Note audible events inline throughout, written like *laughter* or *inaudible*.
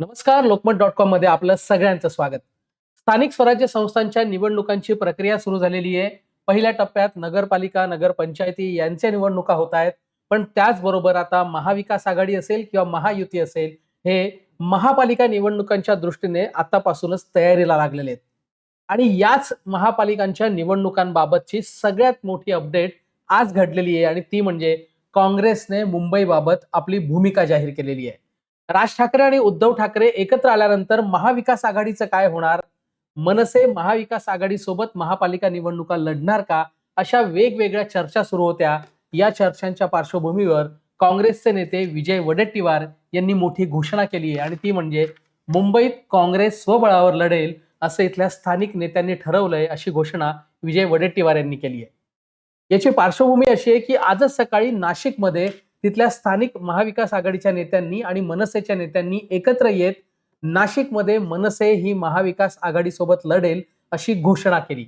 नमस्कार लोकमत डॉट कॉममध्ये आपलं सगळ्यांचं स्वागत. स्थानिक स्वराज्य संस्थांच्या निवडणुकांची प्रक्रिया सुरू झालेली आहे. पहिल्या टप्प्यात नगरपालिका नगरपंचायती यांच्या निवडणुका होत आहेत. पण त्याचबरोबर आता महाविकास आघाडी असेल किंवा महायुती असेल हे महापालिका निवडणुकांच्या दृष्टीने आतापासूनच तयारीला लागलेले आहेत. आणि याच महापालिकांच्या निवडणुकांबाबतची सगळ्यात मोठी अपडेट आज घडलेली आहे. आणि ती म्हणजे काँग्रेसने मुंबईबाबत आपली भूमिका जाहीर केलेली आहे. राज ठाकरे आणि उद्धव ठाकरे एकत्र आल्यानंतर महाविकास आघाडीचं काय होणार? मनसे महाविकास आघाडीसोबत महापालिका निवडणुका लढणार का? अशा वेगवेगळ्या चर्चा सुरू होत्या. या चर्चांच्या पार्श्वभूमीवर काँग्रेसचे नेते विजय वडेट्टीवार यांनी मोठी घोषणा केली आहे. आणि ती म्हणजे मुंबईत काँग्रेस स्वबळावर लढेल असं इथल्या स्थानिक नेत्यांनी ठरवलंय अशी घोषणा विजय वडेट्टीवार यांनी केली आहे. याची पार्श्वभूमी अशी आहे की आजच सकाळी नाशिकमध्ये तिथल्या स्थानिक महाविकास आघाडीच्या नेत्यांनी आणि मनसेच्या नेत्यांनी एकत्र येत नाशिकमध्ये मनसे ही महाविकास आघाडीसोबत लढेल अशी घोषणा केली.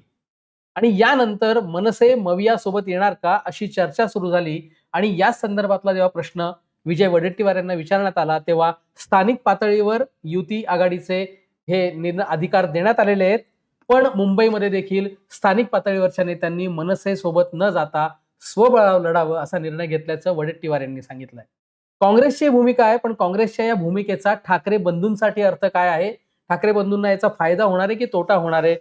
आणि यानंतर मनसे मविया सोबत येणार का अशी चर्चा सुरू झाली आणि या संदर्भातला जेव्हा प्रश्न विजय वडेट्टीवार यांना विचारण्यात आला तेव्हा स्थानिक पातळीवर युती आघाडीचे हे निर्णय अधिकार देण्यात आलेले आहेत. पण मुंबईमध्ये देखील स्थानिक पातळीवरच्या नेत्यांनी मनसे सोबत न जाता स्वबळावर लढावं असा निर्णय घेतल्याचं वडेट्टीवार यांनी सांगितलंय. काँग्रेसची भूमिका आहे पण काँग्रेसच्या या भूमिकेचा ठाकरे बंधूंसाठी अर्थ काय आहे? ठाकरे बंधूंना याचा फायदा होणार आहे की तोटा होणार आहे?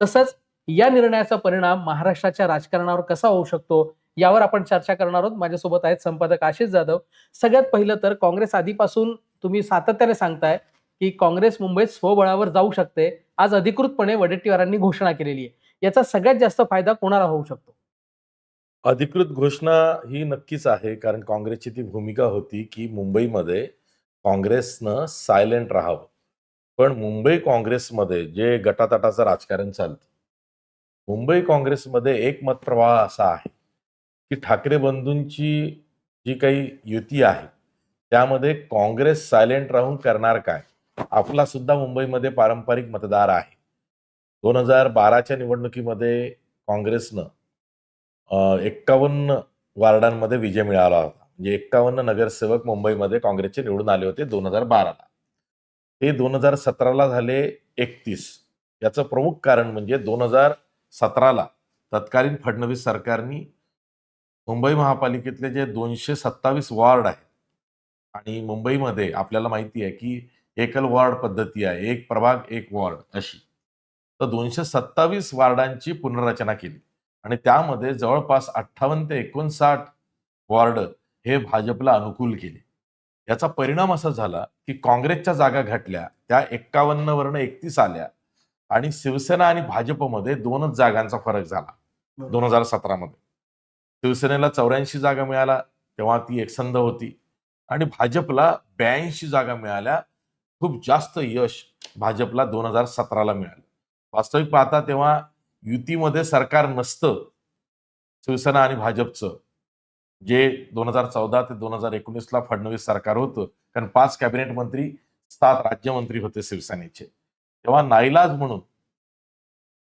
तसंच या निर्णयाचा परिणाम महाराष्ट्राच्या राजकारणावर कसा होऊ शकतो? यावर आपण चर्चा करणार आहोत. माझ्यासोबत आहेत संपादक आशिष जाधव. सगळ्यात पहिलं तर काँग्रेस आधीपासून तुम्ही सातत्याने सांगताय की काँग्रेस मुंबईत स्वबळावर जाऊ शकते. आज अधिकृतपणे वडेट्टीवारांनी घोषणा केलेली आहे. याचा सगळ्यात जास्त फायदा कोणाला होऊ शकतो? अधिकृत घोषणा ही नक्कीच आहे कारण काँग्रेसची ती भूमिका होती की मुंबईमध्ये काँग्रेसनं सायलेंट राहावं. पण मुंबई काँग्रेसमध्ये जे गटातटाचं राजकारण चालतं मुंबई काँग्रेसमध्ये एक मतप्रवाह असा आहे की ठाकरे बंधूंची जी काही युती आहे त्यामध्ये काँग्रेस सायलेंट राहून करणार काय? आपला सुद्धा मुंबईमध्ये पारंपरिक मतदार आहे. दोन हजार बाराच्या निवडणुकीमध्ये काँग्रेसनं एक्कावन्न वार्डांमध्ये विजय मिळाला होता. म्हणजे एक्कावन्न नगरसेवक मुंबईमध्ये काँग्रेसचे निवडून आले होते दोन हजार बाराला. ते दोन हजार सतराला झाले एकतीस. याचं प्रमुख कारण म्हणजे दोन हजार सतराला तत्कालीन फडणवीस सरकारनी मुंबई महापालिकेतले जे दोनशे सत्तावीस वॉर्ड आहेत आणि मुंबईमध्ये आपल्याला माहिती आहे की एकल वॉर्ड पद्धती आहे एक प्रभाग एक वॉर्ड अशी. तर दोनशे सत्तावीस वॉर्डांची पुनर्रचना केली. आणि त्यामध्ये जवळपास अठ्ठावन्न ते एकोणसाठ वॉर्ड हे भाजपला अनुकूल केले. याचा परिणाम असा झाला की काँग्रेसच्या जागा घटल्या त्या एक्कावन्न वरनं एकतीस आल्या आणि शिवसेना आणि भाजपमध्ये दोनच जागांचा फरक झाला दोन हजार सतरामध्ये शिवसेनेला चौऱ्याऐंशी जागा मिळाला तेव्हा ती एकसंध होती आणि भाजपला ब्याऐंशी जागा मिळाल्या खूप जास्त यश भाजपला दोन हजार सतराला मिळालं. वास्तविक पाहता तेव्हा युतीमध्ये सरकार नसतं शिवसेना आणि भाजपचं जे दोन हजार चौदा ते दोन हजार एकोणीसला फडणवीस सरकार होतं. कारण पाच कॅबिनेट मंत्री सात राज्यमंत्री होते शिवसेनेचे. तेव्हा नाईलाज म्हणून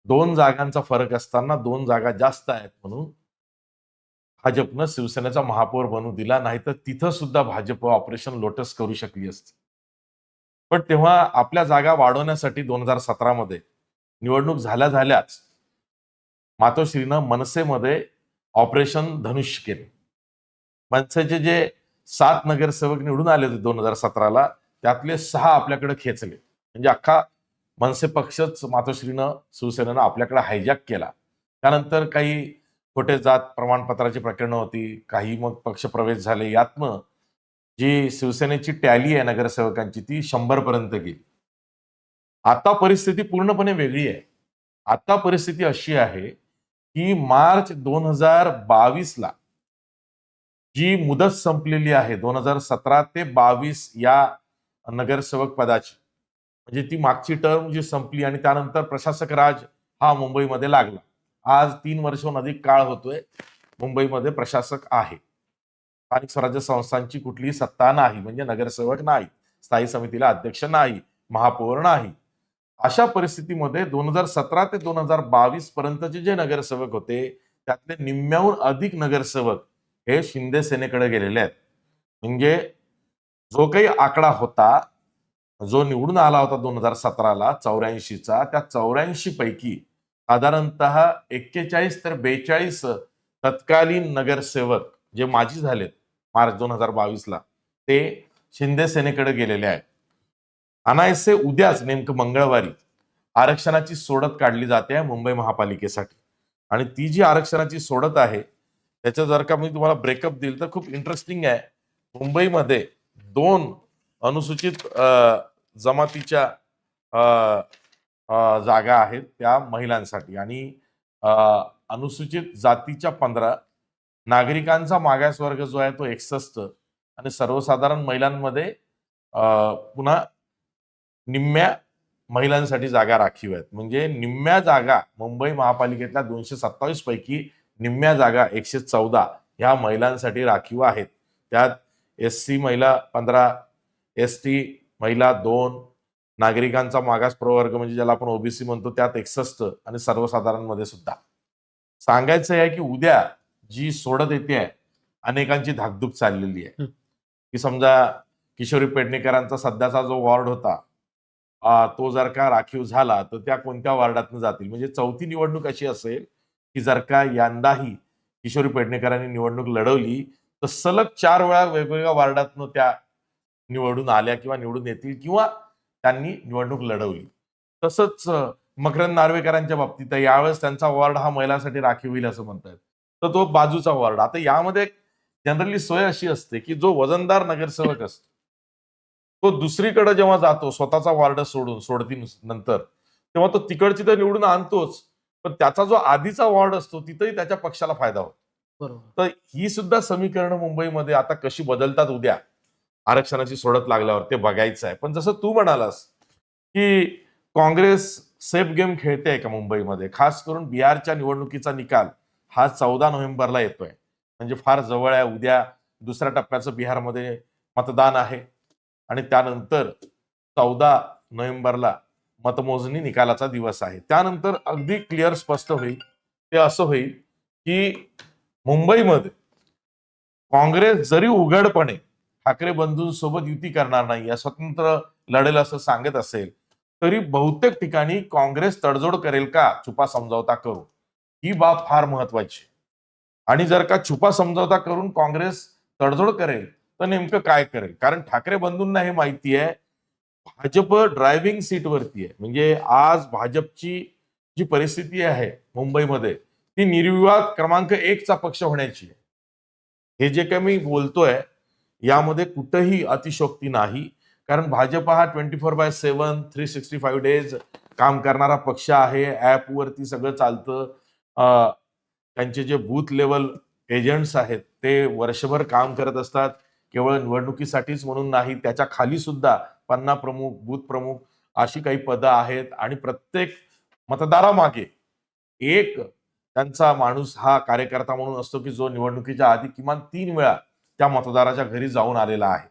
दोन जागांचा फरक असताना दोन जागा जास्त आहेत म्हणून भाजपनं शिवसेनेचा महापौर बनू दिला. नाही तर तिथं सुद्धा भाजप ऑपरेशन लोटस करू शकली असती. पण तेव्हा आपल्या जागा वाढवण्यासाठी दोन हजार सतरामध्ये निवडणूक झाल्या झाल्याच मातोश्रीनं मनसेमध्ये ऑपरेशन धनुष्य केले. मनसेचे जे सात नगरसेवक निवडून आले होते दोन हजार सतराला त्यातले सहा आपल्याकडे खेचले. म्हणजे अख्खा मनसे पक्षच मातोश्रीनं शिवसेनेनं आपल्याकडे हायजॅक केला. त्यानंतर काही खोटे जात प्रमाणपत्राची प्रकरणं होती काही मग पक्ष प्रवेश झाले. यातनं जी शिवसेनेची टॅली आहे नगरसेवकांची ती शंभरपर्यंत गेली. आता परिस्थिती पूर्णपणे वेगळी आहे. आता परिस्थिती अशी आहे की मार्च दोन हजार बावीसला जी मुदत संपलेली आहे दोन हजार सतरा ते बावीस या नगरसेवक पदाची म्हणजे ती मागची टर्म जी संपली आणि त्यानंतर प्रशासक राज हा मुंबईमध्ये लागला. आज तीन वर्षहून अधिक काळ होतोय मुंबईमध्ये प्रशासक आहे. स्थानिक स्वराज्य संस्थांची कुठलीही सत्ता नाही म्हणजे नगरसेवक नाही स्थायी समितीला अध्यक्ष नाही महापौर नाही. अशा परिस्थितीमध्ये दोन हजार सतरा ते दोन हजार बावीस पर्यंतचे जे नगरसेवक होते त्यातले निम्म्याहून अधिक नगरसेवक हे शिंदे सेनेकडे गेलेले आहेत. म्हणजे जो काही आकडा होता जो निवडून आला होता दोन हजार सतराला चौऱ्याऐंशीचा त्या चौऱ्याऐंशी पैकी साधारणतः एक्केचाळीस तर बेचाळीस तत्कालीन नगरसेवक जे माजी झालेत मार्च दोन हजार बावीसला ते शिंदे सेनेकडे गेलेले आहेत. अनायसे उद्याच नेमकं मंगळवारी आरक्षणाची सोडत काढली जाते आहे मुंबई महापालिकेसाठी. आणि ती जी आरक्षणाची सोडत आहे त्याच्या जर का मी तुम्हाला ब्रेकअप दिल तर खूप इंटरेस्टिंग आहे. मुंबईमध्ये दोन अनुसूचित जमातीच्या जागा आहेत त्या महिलांसाठी. आणि अनुसूचित जातीच्या पंधरा नागरिकांचा मागासवर्ग जो आहे तो एकसष्ट. आणि सर्वसाधारण महिलांमध्ये पुन्हा निम्म्या महिलांसाठी जागा राखीव आहेत. म्हणजे निम्म्या जागा मुंबई महापालिकेतल्या दोनशे सत्तावीस पैकी निम्म्या जागा एकशे चौदा ह्या महिलांसाठी राखीव आहेत. त्यात एस सी महिला पंधरा एस टी महिला दोन नागरिकांचा मागास प्रवर्ग म्हणजे ज्याला आपण ओबीसी म्हणतो त्यात एकसष्ट आणि सर्वसाधारणमध्ये सुद्धा. सांगायचं आहे की उद्या जी सोडत येते आहे अनेकांची धाकधूक चाललेली आहे. की समजा किशोरी पेडणेकरांचा सध्याचा जो वॉर्ड होता तो जर का राखीव झाला तर त्या कोणत्या वार्डातनं जातील? म्हणजे चौथी निवडणूक अशी असेल की जर का यंदाही किशोरी पेडणेकरांनी निवडणूक लढवली तर सलग चार वेळा वेगवेगळ्या वार्डातनं त्या निवडून आल्या किंवा निवडून येतील किंवा त्यांनी निवडणूक लढवली. तसंच मकरंद नार्वेकरांच्या बाबतीत यावेळेस त्यांचा वॉर्ड हा महिलांसाठी राखीव होईल असं म्हणतात तर तो बाजूचा वॉर्ड. आता यामध्ये जनरली सोय अशी असते की जो वजनदार नगरसेवक असतो तो दुसरीकडे जेव्हा जातो स्वतःचा वॉर्ड सोडून सोडती नंतर तेव्हा तो तिकडची तर निवडून आणतोच पण त्याचा जो आधीचा वॉर्ड असतो तिथंही त्याच्या पक्षाला फायदा होतो. तर ही सुद्धा समीकरणं मुंबईमध्ये आता कशी बदलतात उद्या आरक्षणाची सोडत लागल्यावर ते बघायचं आहे. पण जसं तू म्हणालास की काँग्रेस सेफ गेम खेळते का मुंबईमध्ये? खास करून बिहारच्या निवडणुकीचा निकाल हा चौदा नोव्हेंबरला येतोय. म्हणजे फार जवळ आहे. उद्या दुसऱ्या टप्प्याचं बिहारमध्ये मतदान आहे. आणि त्यानंतर चौदा नोव्हेंबरला मतमोजणी निकालाचा दिवस आहे. त्यानंतर अगदी क्लिअर स्पष्ट होईल. ते असं होईल की मुंबईमध्ये काँग्रेस जरी उघडपणे ठाकरे बंधूंसोबत युती करणार नाही या स्वतंत्र लढेल असं सांगत असेल तरी बहुतेक ठिकाणी काँग्रेस तडजोड करेल का? छुपा समजावता करू. ही बाब फार महत्वाची आणि जर का छुपा समजावता करून काँग्रेस तडजोड करेल तर नेमकं काय करेल? कारण ठाकरे बंधूंना हे माहिती आहे भाजप ड्रायव्हिंग सीटवरती आहे. म्हणजे आज भाजपची जी परिस्थिती आहे मुंबईमध्ये ती निर्विवाद क्रमांक एकचा पक्ष होण्याची आहे. हे जे काही मी बोलतोय यामध्ये कुठंही अतिशोक्ती नाही. कारण भाजप हा twenty four by seven three sixty five days काम करणारा पक्ष आहे. ॲपवरती सगळं चालतं. त्यांचे जे बूथ लेवल एजंट्स आहेत ते वर्षभर काम करत असतात. केवळ निवडणुकीसाठीच म्हणून नाही त्याच्याखाली सुद्धा पन्ना प्रमुख बूथ प्रमुख अशी काही पदं आहेत आणि प्रत्येक मतदारामागे एक त्यांचा माणूस हा कार्यकर्ता म्हणून असतो की जो निवडणुकीच्या आधी किमान तीन वेळा त्या मतदाराच्या घरी जाऊन आलेला आहे.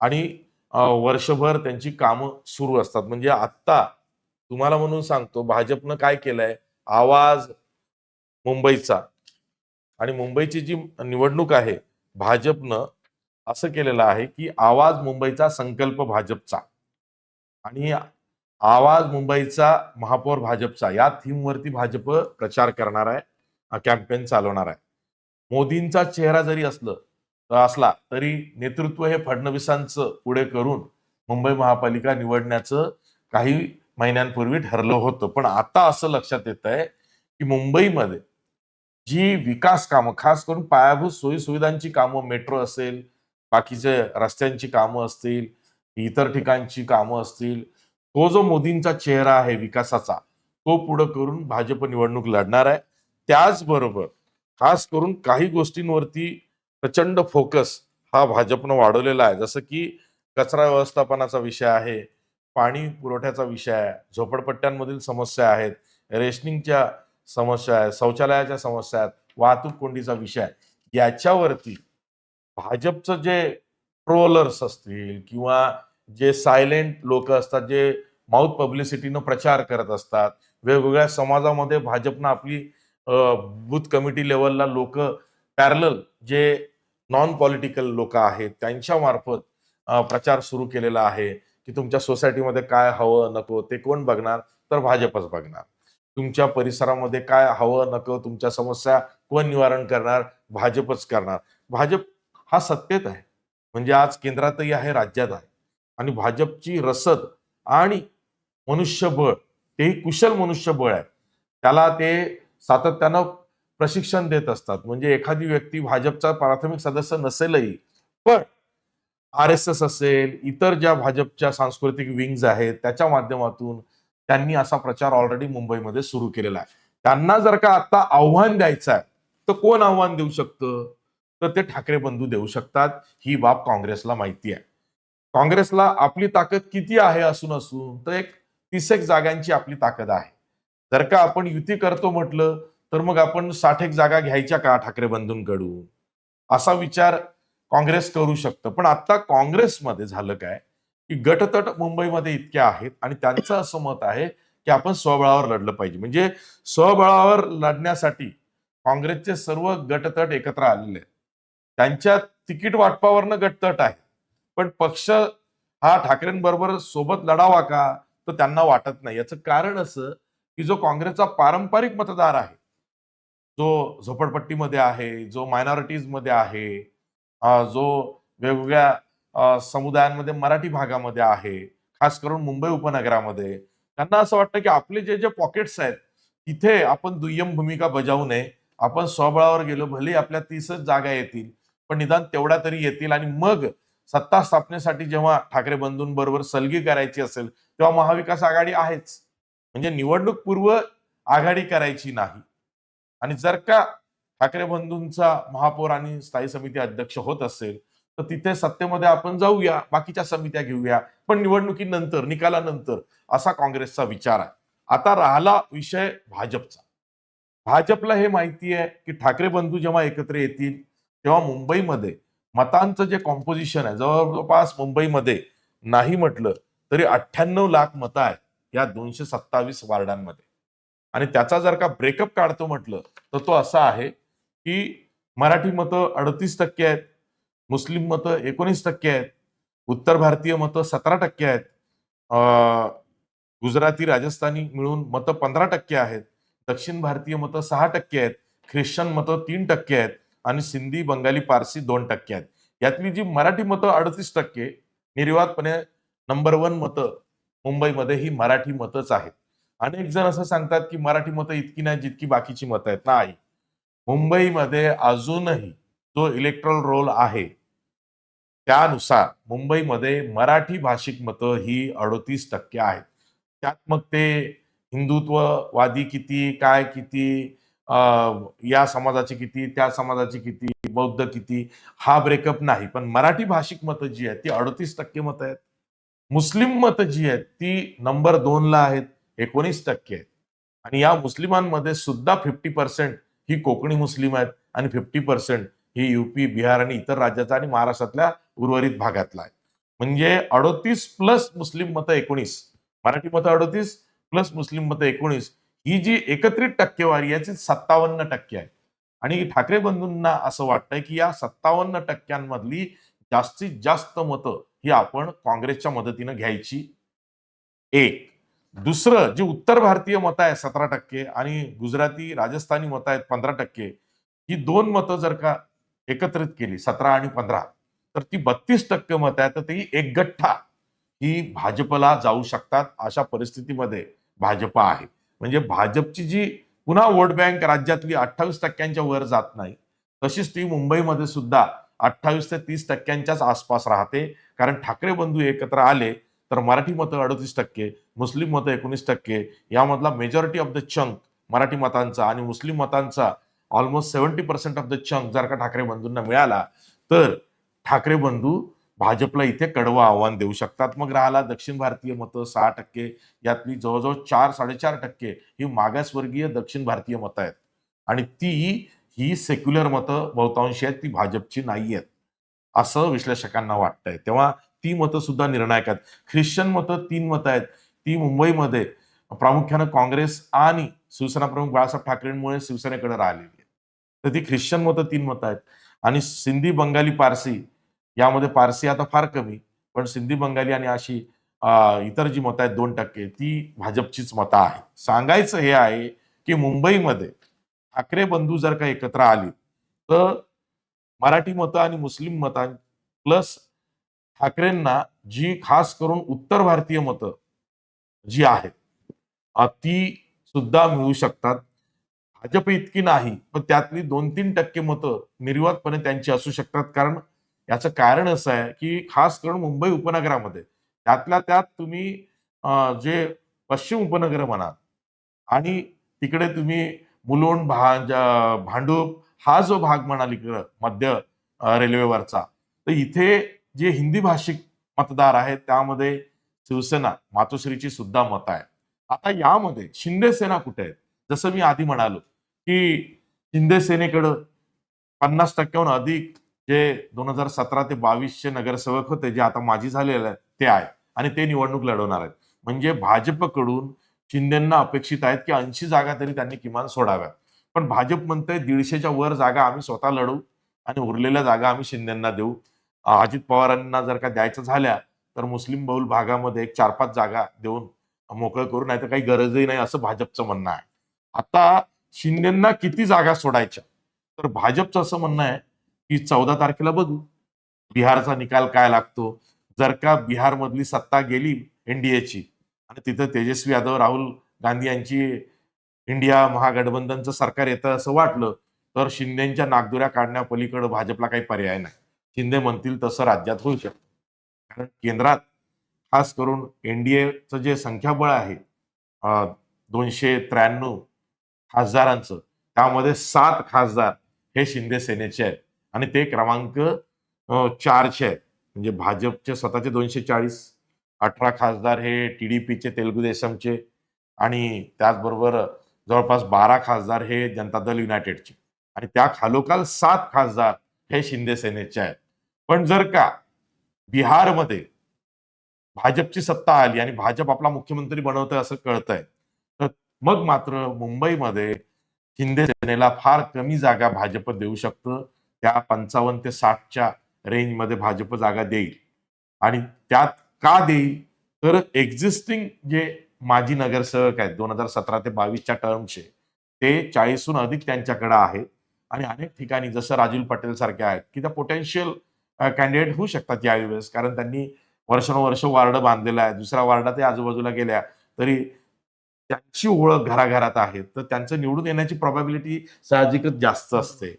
आणि वर्षभर त्यांची कामं सुरू असतात. म्हणजे आत्ता तुम्हाला म्हणून सांगतो भाजपनं काय केलंय? आवाज मुंबईचा. आणि मुंबईची जी निवडणूक आहे भाजपनं असं केलेलं आहे की आवाज मुंबईचा संकल्प भाजपचा. आणि आवाज मुंबईचा महापौर भाजपचा. या थीमवरती भाजप प्रचार करणार आहे कॅम्पेन चालवणार आहे. मोदींचा चेहरा जरी असलं असला तरी नेतृत्व हे फडणवीसांचं पुढे करून मुंबई महापालिका निवडण्याचं काही महिन्यांपूर्वी ठरलं होतं. पण आता असं लक्षात येत आहे की मुंबईमध्ये जी विकास कामं खास करून पायाभूत सोयी सुविधांची कामं मेट्रो असेल बाकीचे रस्त्यांची कामं असतील इतर ठिकाणची कामं असतील तो जो मोदींचा चेहरा आहे विकासाचा तो पुढं करून भाजप निवडणूक लढणार आहे. त्याचबरोबर खास करून काही गोष्टींवरती प्रचंड फोकस हा भाजपनं वाढवलेला आहे. जसं की कचरा व्यवस्थापनाचा विषय आहे पाणी पुरवठ्याचा विषय आहे झोपडपट्ट्यांमधील समस्या आहेत रेशनिंगच्या समस्या आहेत शौचालयाच्या समस्या आहेत वाहतूक कोंडीचा विषय आहे. याच्यावरती भाजपचं जे ट्रोलर्स असतील किंवा जे सायलेंट लोक असतात जे माउथ पब्लिसिटीनं प्रचार करत असतात वेगवेगळ्या समाजामध्ये भाजपनं आपली बूथ कमिटी लेवलला लोक पॅरल जे नॉन पॉलिटिकल लोक आहेत त्यांच्या मार्फत प्रचार सुरू केलेला आहे की तुमच्या सोसायटीमध्ये काय हवं नको ते कोण बघणार? तर भाजपच बघणार. तुमच्या परिसरामध्ये काय हवं नको तुमच्या समस्या कोण निवारण करणार? भाजपच करणार. भाजप हा सत्तेत आहे. म्हणजे आज केंद्रातही आहे राज्यात आहे. आणि भाजपची रसद आणि मनुष्यबळ तेही कुशल मनुष्यबळ आहे. त्याला ते सातत्यानं प्रशिक्षण देत असतात. म्हणजे एखादी व्यक्ती भाजपचा प्राथमिक सदस्य नसेलही पण आर एस एस असेल इतर ज्या भाजपच्या सांस्कृतिक विंग्ज आहेत त्याच्या माध्यमातून त्यांनी असा प्रचार ऑलरेडी मुंबईमध्ये सुरू केलेला आहे. त्यांना जर का आता आव्हान द्यायचं आहे तर कोण आव्हान देऊ शकतं? तर ते ठाकरे बंधू देऊ शकतात ही बाब काँग्रेसला माहिती आहे. काँग्रेसला आपली ताकद किती आहे असून असून तर एक तीसेक जागांची आपली ताकद आहे. जर का आपण युती करतो म्हटलं तर मग आपण साठ एक जागा घ्यायच्या का ठाकरे बंधूंकडून? असा विचार काँग्रेस करू शकतं. पण आता काँग्रेसमध्ये झालं काय की गटतट मुंबईमध्ये इतक्या आहेत आणि त्यांचं असं मत आहे की आपण स्वबळावर लढलं पाहिजे. म्हणजे स्वबळावर लढण्यासाठी काँग्रेसचे सर्व गटतट एकत्र आलेले आहेत. त्यांच्या तिकीट वाटपावरनं गटतट आहे. पण पक्ष हा ठाकरेंबरोबर सोबत लढावा का तर त्यांना वाटत नाही. याचं कारण असं की जो काँग्रेसचा पारंपरिक मतदार आहे जो झोपडपट्टीमध्ये आहे जो मायनॉरिटीजमध्ये आहे जो वेगवेगळ्या समुदायांमध्ये मराठी भागामध्ये आहे खास करून मुंबई उपनगरामध्ये त्यांना असं वाटतं की आपले जे जे पॉकेट्स आहेत तिथे आपण दुय्यम भूमिका बजावू नये. आपण स्वबळावर गेलो भले आपल्या तीसच जागा येतील पण निदान तेवढा तरी येतील आणि मग सत्ता स्थापनेसाठी जेव्हा ठाकरे बंधूंबरोबर सलगी करायची असेल तेव्हा महाविकास आघाडी आहेच. म्हणजे निवडणूक पूर्व आघाडी करायची नाही. आणि जर का ठाकरे बंधूंचा महापौर आणि स्थायी समिती अध्यक्ष होत असेल तर तिथे सत्तेमध्ये आपण जाऊया बाकीच्या समित्या घेऊया पण निवडणुकीनंतर निकालानंतर असा काँग्रेसचा विचार आहे. आता राहिला विषय भाजपचा. भाजपला हे माहिती आहे की ठाकरे बंधू जेव्हा एकत्र येतील तेव्हा मुंबईमध्ये मतांचं जे कॉम्पोजिशन आहे जवळपास मुंबईमध्ये नाही म्हटलं तरी अठ्ठ्याण्णव लाख मतं आहेत या दोनशे सत्तावीस वार्डांमध्ये. आणि त्याचा जर का ब्रेकअप काढतो म्हटलं तर तो असा आहे की मराठी मतं अडतीस टक्के आहेत मुस्लिम मतं एकोणीस टक्के आहेत उत्तर भारतीय मतं सतरा टक्के आहेत गुजराती राजस्थानी मिळून मतं पंधरा टक्के आहेत दक्षिण भारतीय मतं सहा टक्के आहेत ख्रिश्चन मतं तीन टक्के आहेत आणि सिंधी बंगाली पारसी दोन टक्के आहेत. यातली जी मराठी मतं अडतीस टक्के निर्वातपणे नंबर वन मतं मुंबईमध्ये ही मराठी मतच आहेत. अनेक जण असं सांगतात की मराठी मतं इतकी नाही जितकी बाकीची मतं आहेत. नाही. मुंबईमध्ये अजूनही जो इलेक्ट्रल रोल आहे त्यानुसार मुंबईमध्ये मराठी भाषिक मतं ही अडतीस टक्के आहेत. त्यात मग ते हिंदुत्ववादी किती काय किती या समाजाची किती त्या समाजाची किती बौद्ध किती हा ब्रेकअप नाही. पण मराठी भाषिक मतं जी आहेत ती अडतीस टक्के मतं आहेत. मुस्लिम मतं जी आहेत ती नंबर दोनला आहेत एकोणीस टक्के आहेत. आणि या मुस्लिमांमध्ये सुद्धा फिफ्टी पर्सेंट ही कोकणी मुस्लिम आहेत आणि फिफ्टी पर्सेंट ही युपी बिहार आणि इतर राज्याचा आणि महाराष्ट्रातल्या उर्वरित भागातला आहे. म्हणजे अडोतीस प्लस मुस्लिम मतं एकोणीस. मराठी मतं अडोतीस प्लस मुस्लिम मतं एकोणीस. ही जी एकत्रित टक्केवारी याची सत्तावन्न टक्के आहे. आणि ठाकरे बंधूंना असं वाटतंय की या सत्तावन्न टक्क्यांमधली जास्तीत जास्त मतं ही आपण काँग्रेसच्या मदतीनं घ्यायची. एक. दुसरं जी उत्तर भारतीय मतं आहे सतरा टक्के आणि गुजराती राजस्थानी मतं आहेत पंधरा टक्के ही दोन मतं जर का एकत्रित केली सतरा आणि पंधरा तर ती बत्तीस टक्के मतं आहेत तर ती एक गठ्ठा ही भाजपला जाऊ शकतात अशा परिस्थितीमध्ये भाजप आहे. म्हणजे भाजपची जी पुन्हा वोट बँक राज्यातली अठ्ठावीस टक्क्यांच्या वर जात नाही तशीच ती मुंबईमध्ये सुद्धा अठ्ठावीस ते तीस टक्क्यांच्याच आसपास राहते. कारण ठाकरे बंधू एकत्र आले तर मराठी मतं अडतीस टक्के मुस्लिम मतं एकोणीस टक्के यामधला majority of the chunk Marathi मतांचा आणि मुस्लिम मतांचा almost seventy percent of the chunk जर का ठाकरे बंधूंना मिळाला तर ठाकरे बंधू भाजपला इथे कडवं आव्हान देऊ शकतात. मग राहिला दक्षिण भारतीय मतं सहा टक्के. यातली जवळजवळ चार साडेचार टक्के ही मागासवर्गीय दक्षिण भारतीय मतं आहेत. आणि ती ही सेक्युलर मतं बहुतांशी आहेत ती भाजपची नाही आहेत असं विश्लेषकांना वाटतंय. तेव्हा ती मतं सुद्धा निर्णायक आहेत. ख्रिश्चन मतं तीन मतं आहेत. ती मुंबईमध्ये प्रामुख्यानं काँग्रेस आणि शिवसेना प्रमुख बाळासाहेब ठाकरेंमुळे शिवसेनेकडे राहिलेली आहे तर ती ख्रिश्चन मतं तीन मतं आहेत. आणि सिंधी बंगाली पारसी यामध्ये पारसी आता फार कमी पण सिंधी बंगाली आणि अशी इतर जी मतं आहेत दोन टक्के ती भाजपचीच मतं आहेत. सांगायचं हे आहे की मुंबईमध्ये ठाकरे बंधू जर का एकत्र आली तर मराठी मतं आणि मुस्लिम मतां प्लस ठाकरेंना जी खास करून उत्तर भारतीय मतं जी आहेत ती सुद्धा मिळू शकतात. भाजप इतकी नाही पण त्यातली दोन तीन टक्के मतं निर्वातपणे त्यांची असू शकतात. कारण याचं कारण असं आहे की खास करून मुंबई उपनगरामध्ये त्यातल्या त्यात तुम्ही जे पश्चिम उपनगर म्हणा आणि तिकडे तुम्ही मुलुंड भा भांडूप हा जो भाग म्हणाल इकडं मध्य रेल्वेवरचा तर इथे जे हिंदी भाषिक मतदार आहेत त्यामध्ये शिवसेना मातोश्रीची सुद्धा मत आहे आता यामध्ये शिंदे सेना कुठे आहेत? जसं मी आधी म्हणालो की शिंदे सेनेकडं पन्नास टक्क्याहून अधिक जे दोन हजार सतरा ते बावीसचे नगरसेवक होते जे आता माजी झालेले आहेत ते आहे आणि ते निवडणूक लढवणार आहेत. म्हणजे भाजपकडून शिंदेना अपेक्षित आहेत की ऐंशी जागा तरी त्यांनी किमान सोडाव्यात. पण भाजप म्हणतंय दीडशेच्या वर जागा आम्ही स्वतः लढू आणि उरलेल्या जागा आम्ही शिंदेना देऊ. अजित पवारांना जर का द्यायचं झाल्या तर मुस्लिम बहुल भागामध्ये एक चार पाच जागा देऊन मोकळं करू नाही तर काही गरजही नाही असं भाजपचं म्हणणं आहे. आता शिंदेना किती जागा सोडायच्या? तर भाजपचं असं म्हणणं आहे की चौदा तारखेला बघू. बिहारचा निकाल काय लागतो? जर का बिहारमधली सत्ता गेली एनडीएची आणि तिथं तेजस्वी यादव राहुल गांधी यांची इंडिया महागठबंधनचं सरकार येतं असं वाटलं तर शिंदेच्या नागदुऱ्या काढण्यापलीकडे भाजपला काही पर्याय नाही. शिंदे म्हणतील तसं राज्यात होऊ शकतं. कारण केंद्रात खास करून एनडीएचं जे संख्याबळ आहे दोनशे त्र्याण्णव खासदारांचं त्यामध्ये सात खासदार हे शिंदे सेनेचे आहेत. आणि ते क्रमांक चारशे चारचे आहेत. म्हणजे भाजपचे स्वतःचे दोनशे चाळीस अठरा खासदार हे टीडीपीचे तेलुगू देशमचे आणि त्याचबरोबर जवळपास बारा खासदार हे जनता दल युनायटेडचे. आणि त्या खालोखाल सात खासदार हे शिंदे सेनेचे आहेत. पण जर का बिहारमध्ये भाजपची सत्ता आली आणि भाजप आपला मुख्यमंत्री बनवतोय असं कळतंय तर मग मात्र मुंबईमध्ये शिंदे सेनेला फार कमी जागा भाजप देऊ शकतं. त्या पंचावन्न ते साठच्या रेंजमध्ये भाजप जागा देईल. आणि त्यात का देईल? तर एक्झिस्टिंग जे माजी नगरसेवक आहेत दोन हजार सतरा ते बावीसच्या टर्मचे ते चाळीसहून अधिक त्यांच्याकडे आहेत. आणि अनेक ठिकाणी जसं राजूल पटेल सारखे आहेत की त्या पोटेन्शियल कॅन्डिडेट होऊ शकतात यावेळेस. कारण त्यांनी वर्षानुवर्ष वार्ड बांधलेला आहे. दुसऱ्या वार्डात आजूबाजूला गेल्या तरी त्यांची ओळख घराघरात आहे. तर त्यांचं निवडून येण्याची प्रॉबॅबिलिटी साहजिकच जास्त असते.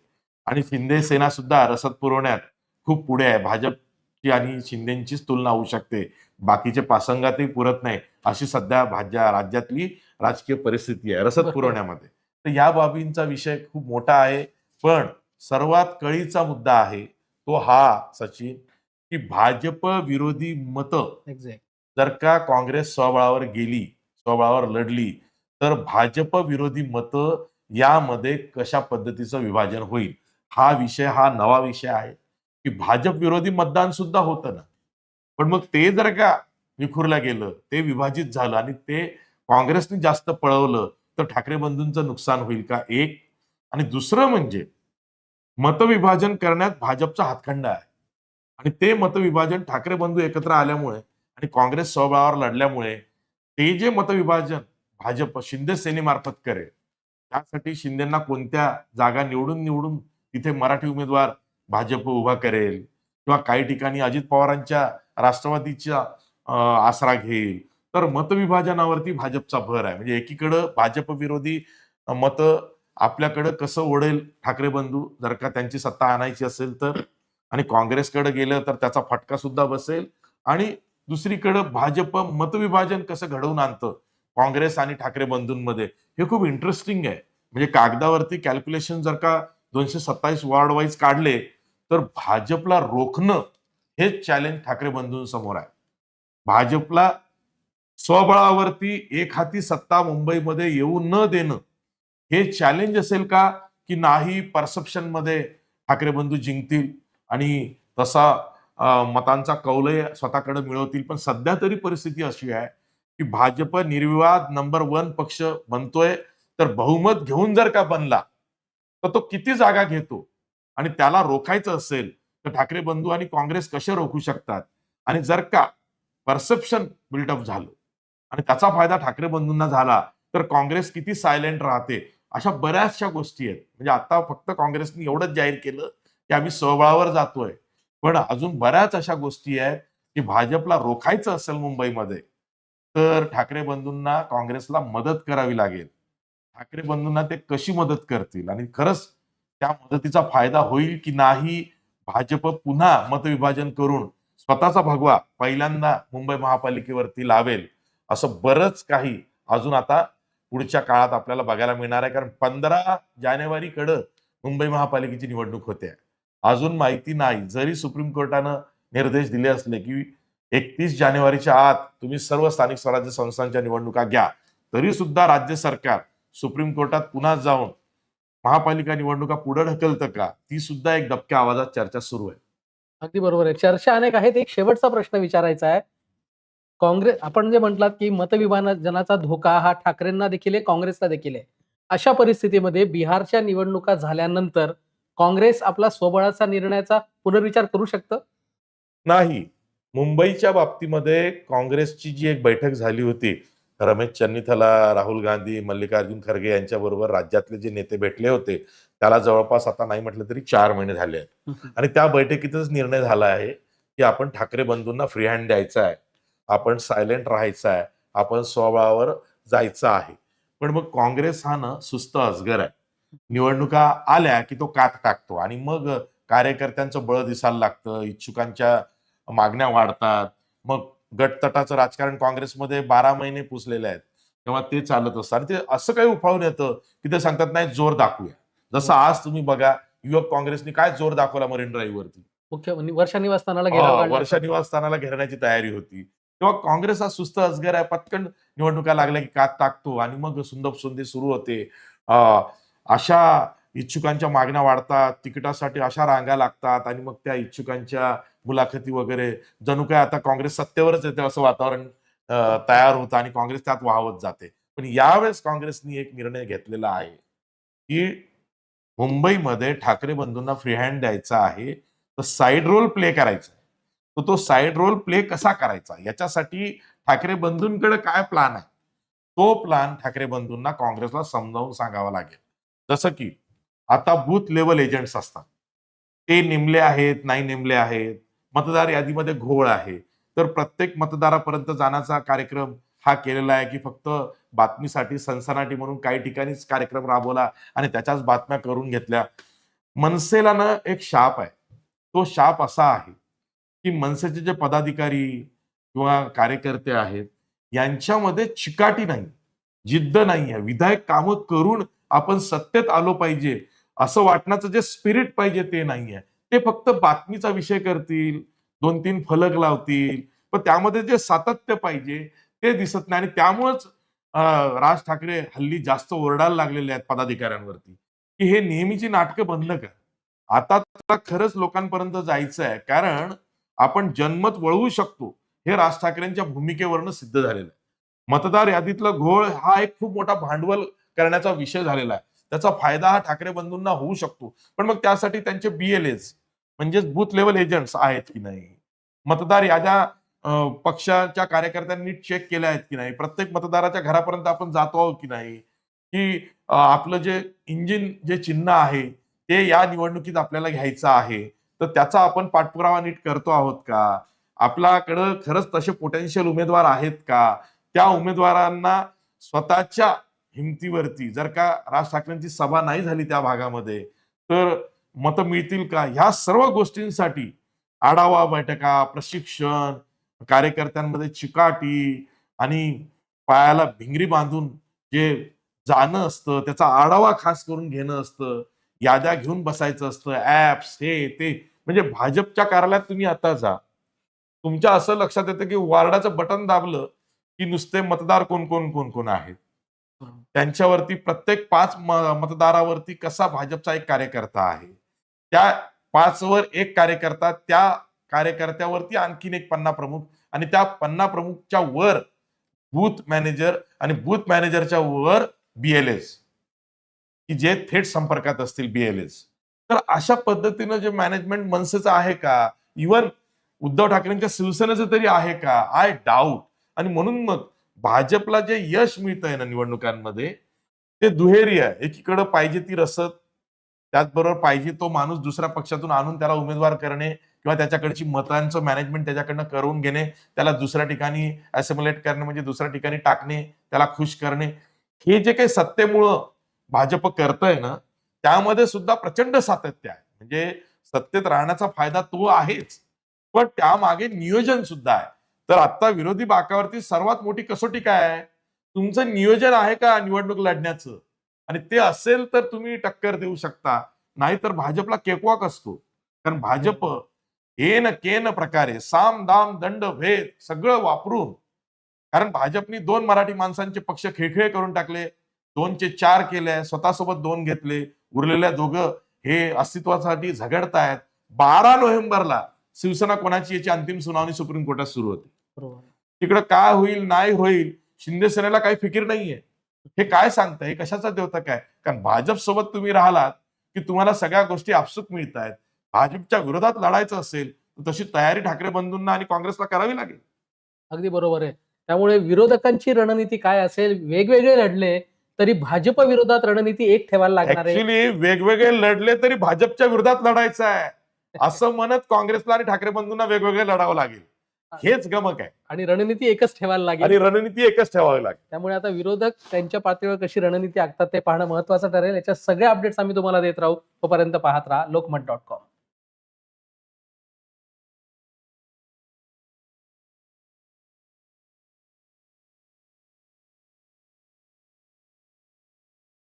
आणि शिंदे सेना सुद्धा रसद पुरवण्यात खूप पुढे आहे. भाजपची आणि शिंदेचीच तुलना होऊ शकते. बाकीचे पासंगातही पुरत नाही. अशी सध्या भाज्या राज्यातली राजकीय परिस्थिती आहे रसद पुरवण्यामध्ये. तर या बाबींचा विषय खूप मोठा आहे. पण सर्वात कळीचा मुद्दा आहे तो हा सचिन की भाजप विरोधी मतं जर का काँग्रेस स्वबळावर गेली स्वबळावर लढली तर भाजप विरोधी मतं यामध्ये कशा पद्धतीचं विभाजन होईल? हा विषय हा नवा विषय आहे की भाजप विरोधी मतदान सुद्धा होतं ना. पण मग ते जर का विखुरलं गेलं ते विभाजित झालं आणि ते काँग्रेसने जास्त पळवलं तर ठाकरे बंधूंचं नुकसान होईल का? एक. आणि दुसरं म्हणजे मतविभाजन करण्यात भाजपचा हातखंडा आहे. आणि ते मतविभाजन ठाकरे बंधू एकत्र आल्यामुळे आणि काँग्रेस स्वबळावर लढल्यामुळे ते जे मतविभाजन भाजप शिंदे सेनेमार्फत करेल त्यासाठी शिंदेना कोणत्या जागा निवडून निवडून तिथे मराठी उमेदवार भाजप उभा करेल किंवा काही ठिकाणी अजित पवारांच्या राष्ट्रवादीचा आसरा घेईल. तर मतविभाजनावरती भाजपचा भर आहे. म्हणजे एकीकडं भाजप विरोधी मत आपल्याकडं कसं ओढेल ठाकरे बंधू? जर का त्यांची सत्ता आणायची असेल तर. आणि काँग्रेसकडे गेलं तर त्याचा फटका सुद्धा बसेल. आणि दुसरीकडं भाजप मतविभाजन कसं घडवून आणतं? काँग्रेस आणि ठाकरे बंधूंमध्ये. हे खूप इंटरेस्टिंग आहे. म्हणजे कागदावरती कॅल्क्युलेशन जर का दोनशे सत्तावीस वॉर्ड वाईज काढले तर भाजपला रोखणं हेच चॅलेंज ठाकरे बंधूंसमोर आहे. भाजपला स्वबळावरती एक हाती सत्ता मुंबईमध्ये येऊ न देणं हे चॅलेंज असेल का की नाही परसेप्शनमध्ये ठाकरे बंधू जिंकतील? आणि तसा मतांचा कौलय स्वतःकडे मिळवतील पण सध्या तरी परिस्थिती अशी आहे की भाजप निर्विवाद नंबर वन पक्ष बनतोय तर बहुमत घेऊन जर का बनला तर तो किती जागा घेतो? आणि त्याला रोखायचं असेल तर ठाकरे बंधू आणि काँग्रेस कसे रोखू शकतात? आणि जर का परसेप्शन बिल्डअप झालं आणि त्याचा फायदा ठाकरे बंधूंना झाला तर काँग्रेस किती सायलेंट राहते? अशा बऱ्याचशा गोष्टी आहेत. म्हणजे आता फक्त काँग्रेसने एवढंच जाहीर केलं की आम्ही स्वबळावर जातोय. पण अजून बऱ्याच अशा गोष्टी आहेत की भाजपला रोखायचं असेल मुंबईमध्ये तर ठाकरे बंधूंना काँग्रेसला मदत करावी लागेल. ठाकरे बंधूंना ते कशी मदत करतील? आणि खरंच त्या मदतीचा फायदा होईल की नाही? भाजप पुन्हा मतविभाजन करून स्वतःचा भगवा पहिल्यांदा मुंबई महापालिकेवरती लावेल असं बरंच काही अजून आता पुढच्या काळात आपल्याला बघायला मिळणार आहे. कारण पंधरा जानेवारीकडं मुंबई महापालिकेची निवडणूक होते. अजून माहिती नाही. जरी सुप्रीम कोर्टानं निर्देश दिले असले की एकतीस जानेवारीच्या आत तुम्ही सर्व स्थानिक स्वराज्य संस्थांच्या निवडणुका घ्या. तरी सुद्धा राज्य सरकार सुप्रीम कोर्टात पुन्हा जाऊन महापालिका निवडणुका पुढे ढकलतं का? ती सुद्धा एक दबक्या आवाजात चर्चा सुरू आहे. अगदी बरोबर आहे. चर्चा अनेक आहेत. एक शेवटचा प्रश्न विचारायचा आहे. काँग्रेस आपण जे म्हटलात की मतविभाजनाचा धोका हा ठाकरेंना देखील आहे काँग्रेसला देखील आहे. अशा परिस्थितीमध्ये बिहारच्या निवडणुका झाल्यानंतर काँग्रेस आपला स्वबळाचा निर्णयाचा पुनर्विचार करू शकतं? नाही. मुंबईच्या बाबतीमध्ये काँग्रेसची जी एक बैठक झाली होती रमेश चन्नीथला राहुल गांधी मल्लिकार्जुन खरगे यांच्या बरोबर राज्यातले जे नेते भेटले होते त्याला जवळपास आता नाही म्हटलं तरी चार महिने झाले आहेत. *laughs* आणि त्या बैठकीतच निर्णय झाला आहे की आपण ठाकरे बंधूंना फ्री हँड द्यायचा आहे आपण सायलेंट राहायचं आहे आपण स्वबळावर जायचं आहे. पण मग काँग्रेस हा ना सुस्त अजगर आहे. निवडणुका आल्या की तो कात टाकतो आणि मग कार्यकर्त्यांचं बळ दिसायला लागतं इच्छुकांच्या मागण्या वाढतात. मग गटतटाचं राजकारण काँग्रेसमध्ये बारा महिने पुसलेले आहेत. तेव्हा ते चालत असतं. आणि ते असं काही उफाळून येतं की ते सांगतात नाही जोर दाखवूया. जसं आज तुम्ही बघा युवक काँग्रेसने काय जोर दाखवला मरीन ड्राईव्ह वरती मुख्य वर्षा निवासस्थानाला हा. वर्षा निवासस्थानाला घेरण्याची तयारी होती. तेव्हा काँग्रेस हा सुस्त अजगर आहे. पटकन निवडणुका लागल्या की कात टाकतो आणि मग सुंदर सुंदी सुरू होते. अशा इच्छुकांच्या मागण्या वाढतात तिकिटासाठी अशा रांगा लागतात आणि मग त्या इच्छुकांच्या मुलाखती वगैरे. जणू काय आता काँग्रेस सत्तेवरच येते असं वातावरण तयार होतं आणि काँग्रेस त्यात वाहवत जाते. पण यावेळेस काँग्रेसनी एक निर्णय घेतलेला आहे की मुंबईमध्ये ठाकरे बंधूंना फ्री हँड द्यायचा आहे तर साईड रोल प्ले करायचा तर तो साईड रोल प्ले कसा करायचा? याच्यासाठी ठाकरे बंधूंकडे काय प्लान आहे? तो प्लान ठाकरे बंधूंना काँग्रेसला समजावून सांगावा लागेल. जसं की आता बूथ लेवल एजंट्स असतात. ते नेमले आहेत नाही नेमले आहेत. मतदार यादीमध्ये घोळ आहे. तर प्रत्येक मतदारापर्यंत जाण्याचा कार्यक्रम हा केलेला आहे की फक्त बातमीसाठी सनसनाटी म्हणून काही ठिकाणीच कार्यक्रम राबवला आणि त्याच्याच बातम्या करून घेतल्या. मनसेला ना एक शाप आहे. तो शाप असा आहे की मनसेचे जे पदाधिकारी किंवा कार्यकर्ते आहेत यांच्यामध्ये चिकाटी नाही जिद्द नाही आहे. विधायक कामं करून आपण सत्तेत आलो पाहिजे असं वाटण्याचं जे स्पिरिट पाहिजे ते नाही आहे. ते फक्त बातमीचा विषय करतील दोन तीन फलक लावतील. पण त्यामध्ये जे सातत्य पाहिजे ते दिसत नाही. आणि त्यामुळेच राज ठाकरे हल्ली जास्त ओरडायला लागलेले आहेत पदाधिकाऱ्यांवरती. की हे नेहमीची नाटकं बंद कर. आता तुला खरंच लोकांपर्यंत जायचं आहे कारण आपण जन्मत वळवू शकतो. हे राज ठाकरेंच्या भूमिकेवरनं सिद्ध झालेलं आहे. मतदार यादीतला घोळ हा एक खूप मोठा भांडवल करण्याचा विषय झालेला आहे. त्याचा फायदा हा ठाकरे बंधूंना होऊ शकतो. पण मग त्यासाठी त्यांचे बीएलएस म्हणजेच बूथ लेवल एजंट्स आहेत की नाही? मतदार याद्या पक्षाच्या कार्यकर्त्यांनी चेक केल्या आहेत की नाही? प्रत्येक मतदाराच्या घरापर्यंत आपण जातो आहोत की नाही? की आपलं जे इंजिन जे चिन्ह आहे ते या निवडणुकीत आपल्याला घ्यायचं आहे. तर त्याचा आपण पाठपुरावा नीट करतो आहोत का? आपल्याकडं खरंच तसे पोटेन्शियल उमेदवार आहेत का? त्या उमेदवारांना स्वतःच्या हिमतीवरती. जर का राज ठाकरेंची सभा नाही झाली त्या भागामध्ये तर मतं मिळतील का? ह्या सर्व गोष्टींसाठी आढावा बैठका प्रशिक्षण कार्यकर्त्यांमध्ये चिकाटी आणि पायाला भिंगरी बांधून जे जाणं असतं त्याचा आढावा खास करून घेणं असतं याद्या घेऊन बसायचं असतं ऍप्स हे ते. म्हणजे भाजपच्या कार्यालयात तुम्ही आता जा. तुमच्या असं लक्षात येतं की वार्डाचं बटन दाबलं की नुसते मतदार कोण कोण कोण कोण आहेत? त्यांच्यावरती प्रत्येक पाच मतदारावरती कसा भाजपचा एक कार्यकर्ता आहे? त्या पाचवर एक कार्यकर्ता त्या कार्यकर्त्यावरती आणखीन एक पन्ना प्रमुख आणि त्या पन्ना प्रमुखच्या वर बूथ मॅनेजर आणि बूथ मॅनेजरच्या वर बीएलएस की जे थेट संपर्कात असतील बीएलएस तर अशा पद्धतीनं जे मॅनेजमेंट मनसेचं आहे का? इवन उद्धव ठाकरेंच्या शिवसेनेचं तरी आहे का? आय डाऊट आणि म्हणून मग भाजपला जे यश मिळतंय ना निवडणुकांमध्ये ते दुहेरी आहे. एकीकडं पाहिजे ती रसद त्याचबरोबर पाहिजे तो माणूस दुसऱ्या पक्षातून आणून त्याला उमेदवार करणे किंवा त्याच्याकडची मतांचं मॅनेजमेंट त्याच्याकडनं करून घेणे त्याला दुसऱ्या ठिकाणी असेम्युलेट करणे म्हणजे दुसऱ्या ठिकाणी टाकणे त्याला खुश करणे. हे जे काही सत्तेमुळं भाजप करतंय ना त्यामध्ये सुद्धा प्रचंड सातत्य आहे. म्हणजे सत्तेत राहण्याचा फायदा तो आहेच. पण त्यामागे नियोजन सुद्धा आहे. तर आता विरोधी बाकावरती सर्वात मोठी कसोटी काय आहे? तुमचं नियोजन आहे का निवडणूक लढण्याचं? आणि ते असेल तर तुम्ही टक्कर देऊ शकता. नाहीतर भाजपला केकवाक असतो. कारण भाजप हे न के न प्रकारे साम दाम दंड भेद सगळं वापरून कारण भाजपनी दोन मराठी माणसांचे पक्ष खेळखेळ करून टाकले. दोनचे चार केले स्वतःसोबत दोन घेतले. उरलेल्या दोघं हे अस्तित्वासाठी झगडतायत. बारा नोव्हेंबरला शिवसेना कोणाची याची अंतिम सुनावणी सुप्रीम कोर्टात सुरू होती. तिकडं काय होईल नाही होईल शिंदे सेनेला काही फिकीर नाहीये. हे काय सांगतं हे कशाचा द्योतक आहे कारण भाजप सोबत तुम्ही राहिलात की तुम्हाला सगळ्या गोष्टी आपसूक मिळत आहेत भाजपच्या विरोधात लढायचं असेल तर तशी तयारी ठाकरे बंधूंना आणि काँग्रेसला करावी लागेल. अगदी बरोबर आहे. त्यामुळे विरोधकांची रणनीती काय असेल? वेगवेगळे लढले तरी भाजप विरोधात रणनीती एक ठेवायला लागणार आहे. वेगवेगळे लढले तरी भाजपच्या विरोधात लढायचं आहे. *laughs* असं म्हणत काँग्रेसला आणि ठाकरे बंधूंना वेगवेगळे लढावं लागेल. हेच गमक आहे. आणि रणनीती एकच ठेवायला लागेल. आणि रणनीती एकच ठेवावी लागेल. त्यामुळे आता विरोधक त्यांच्या पातळीवर कशी रणनीती आखतात ते पाहणं महत्वाचं ठरेल. याच्या सगळ्या अपडेट्स आम्ही तुम्हाला देत राहू. तोपर्यंत पाहत राहा लोकमत डॉट कॉम